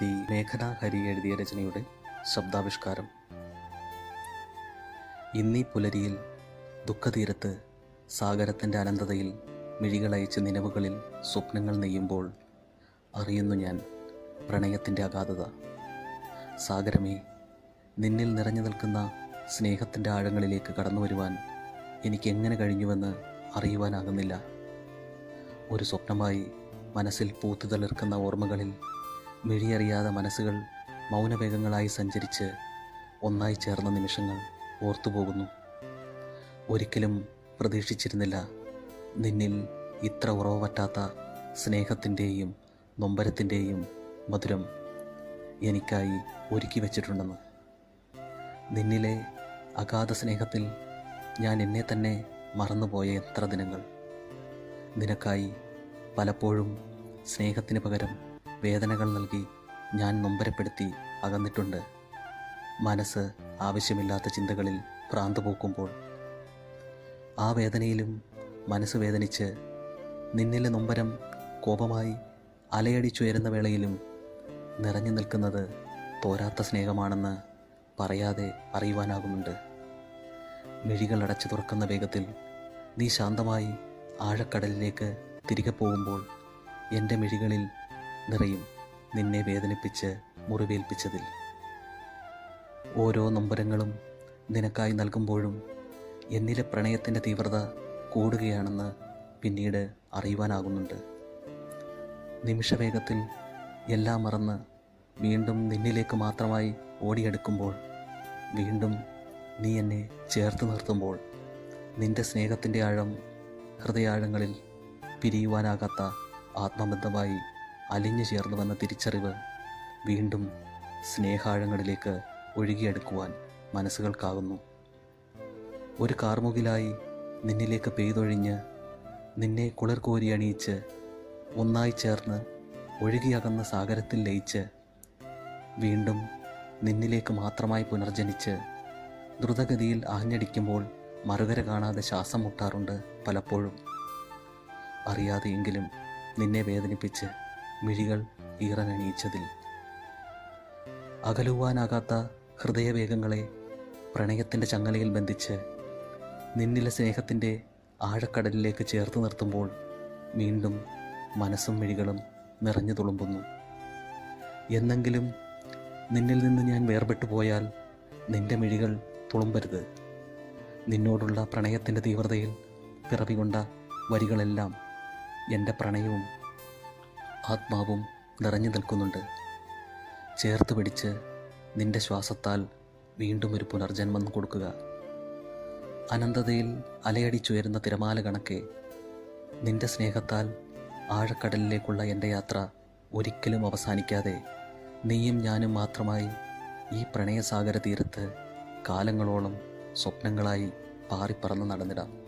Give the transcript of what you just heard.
The മേഘന Hari എഴുതിയ രചനയുടെ ശബ്ദാവിഷ്കാരം. ഇന്നീ പുലരിയിൽ ദുഃഖതീരത്ത് സാഗരത്തിന്റെ അനന്തതയിൽ മിഴികളയച്ച് നിലവുകളിൽ സ്വപ്നങ്ങൾ നെയ്യുമ്പോൾ അറിയുന്നു ഞാൻ പ്രണയത്തിന്റെ അഗാധത. സാഗരമേ നിന്നിൽ നിറഞ്ഞു നിൽക്കുന്ന സ്നേഹത്തിന്റെ ആഴങ്ങളിലേക്ക് കടന്നു വരുവാൻ എനിക്കെങ്ങനെ കഴിഞ്ഞുവെന്ന് അറിയുവാനാകുന്നില്ല. ഒരു സ്വപ്നമായി മനസ്സിൽ പൂത്തുതളിർക്കുന്ന ഓർമ്മകളിൽ മിഴിയറിയാതെ മനസ്സുകൾ മൗനവേഗങ്ങളായി സഞ്ചരിച്ച് ഒന്നായി ചേർന്ന നിമിഷങ്ങൾ ഓർത്തുപോകുന്നു. ഒരിക്കലും പ്രതീക്ഷിച്ചിരുന്നില്ല നിന്നിൽ ഇത്ര ഉറവ് പറ്റാത്ത സ്നേഹത്തിന്റെയും നൊമ്പരത്തിന്റെയും മധുരം എനിക്കായി ഒരുക്കി വച്ചിട്ടുണ്ടെന്ന്. നിന്നിലെ അഗാധ സ്നേഹത്തിൽ ഞാൻ എന്നെ തന്നെ മറന്നുപോയ എത്ര ദിനങ്ങൾ. നിനക്കായി പലപ്പോഴും സ്നേഹത്തിന് പകരം വേദനകൾ നൽകി ഞാൻ നൊമ്പരപ്പെടുത്തി അകന്നിട്ടുണ്ട്. മനസ്സ് ആവശ്യമില്ലാത്ത ചിന്തകളിൽ ഭ്രാന്ത് പോക്കുമ്പോൾ ആ വേദനയിലും മനസ്സ് വേദനിച്ച് നിന്നിലെ നൊമ്പരം കോപമായി അലയടിച്ചുയരുന്ന വേളയിലും നിറഞ്ഞു നിൽക്കുന്നത് തോരാത്ത സ്നേഹമാണെന്ന് പറയാതെ അറിയുവാനാകുന്നുണ്ട്. മിഴികൾ അടച്ചു തുറക്കുന്ന വേഗത്തിൽ നീ ശാന്തമായി ആഴക്കടലിലേക്ക് തിരികെ പോകുമ്പോൾ എന്റെ മിഴികളിൽ നിറയും നിന്നെ വേദനിപ്പിച്ച് മുറിവേൽപ്പിച്ചതിൽ. ഓരോ നൊമ്പരങ്ങളും നിനക്കായി നൽകുമ്പോഴും എന്നിലെ പ്രണയത്തിന്റെ തീവ്രത കൂടുകയാണെന്ന് പിന്നീട് അറിയുവാനാകുന്നുണ്ട്. നിമിഷവേഗത്തിൽ എല്ലാം മറന്ന് വീണ്ടും നിന്നിലേക്ക് മാത്രമായി ഓടിയെടുക്കുമ്പോൾ വീണ്ടും നീ എന്നെ ചേർത്ത് നിർത്തുമ്പോൾ നിന്റെ സ്നേഹത്തിന്റെ ആഴം ഹൃദയാഴങ്ങളിൽ പിരിയുവാനാകാത്ത ആത്മബന്ധമായി അലിഞ്ഞു ചേർന്നുവെന്ന തിരിച്ചറിവ് വീണ്ടും സ്നേഹാഴങ്ങളിലേക്ക് ഒഴുകിയെടുക്കുവാൻ മനസ്സുകൾക്കാകുന്നു. ഒരു കാർമുകിലായി നിന്നിലേക്ക് പെയ്തൊഴിഞ്ഞ് നിന്നെ കുളിർ കോരി അണിയിച്ച് ഒന്നായി ചേർന്ന് ഒഴുകിയകന്ന സാഗരത്തിൽ ലയിച്ച് വീണ്ടും നിന്നിലേക്ക് മാത്രമായി പുനർജനിച്ച് ദ്രുതഗതിയിൽ ആഞ്ഞടിക്കുമ്പോൾ മറുകര കാണാതെ ശ്വാസം മുട്ടാറുണ്ട് പലപ്പോഴും. അറിയാതെയെങ്കിലും നിന്നെ വേദനിപ്പിച്ച് മിഴികൾ ഈറനണിയിച്ചതിൽ. അകലുവാനാകാത്ത ഹൃദയവേഗങ്ങളെ പ്രണയത്തിന്റെ ചങ്ങലയിൽ ബന്ധിച്ച് നിന്നിലെ സ്നേഹത്തിന്റെ ആഴക്കടലിലേക്ക് ചേർത്ത് നിർത്തുമ്പോൾ വീണ്ടും മനസ്സും മിഴികളും നിറഞ്ഞു തുളുമ്പുന്നു. എന്നെങ്കിലും നിന്നിൽ നിന്ന് ഞാൻ വേർപെട്ടു പോയാൽ നിന്റെ മിഴികൾ തുളുമ്പരുത്. നിന്നോടുള്ള പ്രണയത്തിന്റെ തീവ്രതയിൽ പിറവികൊണ്ട വരികളെല്ലാം എന്റെ പ്രണയവും ആത്മാവും നിറഞ്ഞു നിൽക്കുന്നുണ്ട്. ചേർത്ത് പിടിച്ച് നിന്റെ ശ്വാസത്താൽ വീണ്ടും ഒരു പുനർജന്മം കൊടുക്കുക. അനന്തതയിൽ അലയടിച്ചുയരുന്ന തിരമാല കണക്കെ നിന്റെ സ്നേഹത്താൽ ആഴക്കടലിലേക്കുള്ള എന്റെ യാത്ര ഒരിക്കലും അവസാനിക്കാതെ നീയും ഞാനും മാത്രമായി ഈ പ്രണയസാഗര തീരത്ത് കാലങ്ങളോളം സ്വപ്നങ്ങളായി പാറിപ്പറന്ന് നടന്നിടാം.